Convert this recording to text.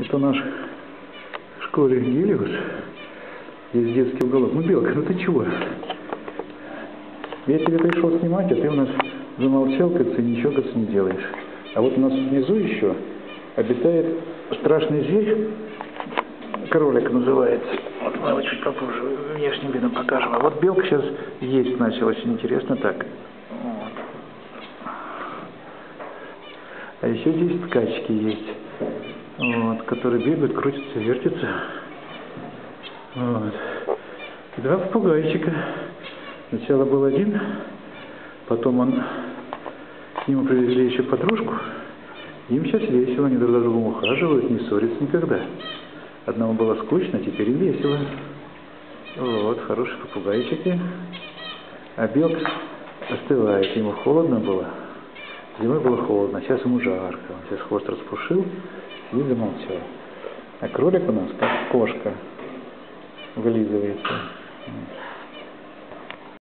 Это наш в школе Гелиус. Есть детский уголок. Ну, Белка, ну ты чего? Я тебе пришел снимать, а ты у нас замолчал, как ты ничего, как не делаешь. А вот у нас внизу еще обитает страшный зверь, кролик называется. Вот мы его чуть попозже внешним видом покажем. А вот белка сейчас есть начала, очень интересно так. А еще здесь ткачки есть, которые бегают, крутятся, вертятся. Вот. И два попугайчика. Сначала был один, потом он, к нему привезли еще подружку. Им сейчас весело, они друг за другом ухаживают, не ссорятся никогда. Одному было скучно, теперь им весело. Вот, хорошие попугайчики. А белка остывает, ему холодно было. Зимой было холодно, а сейчас ему жарко. Он сейчас хвост распушил и замолчал. А кролик у нас как кошка вылизывается.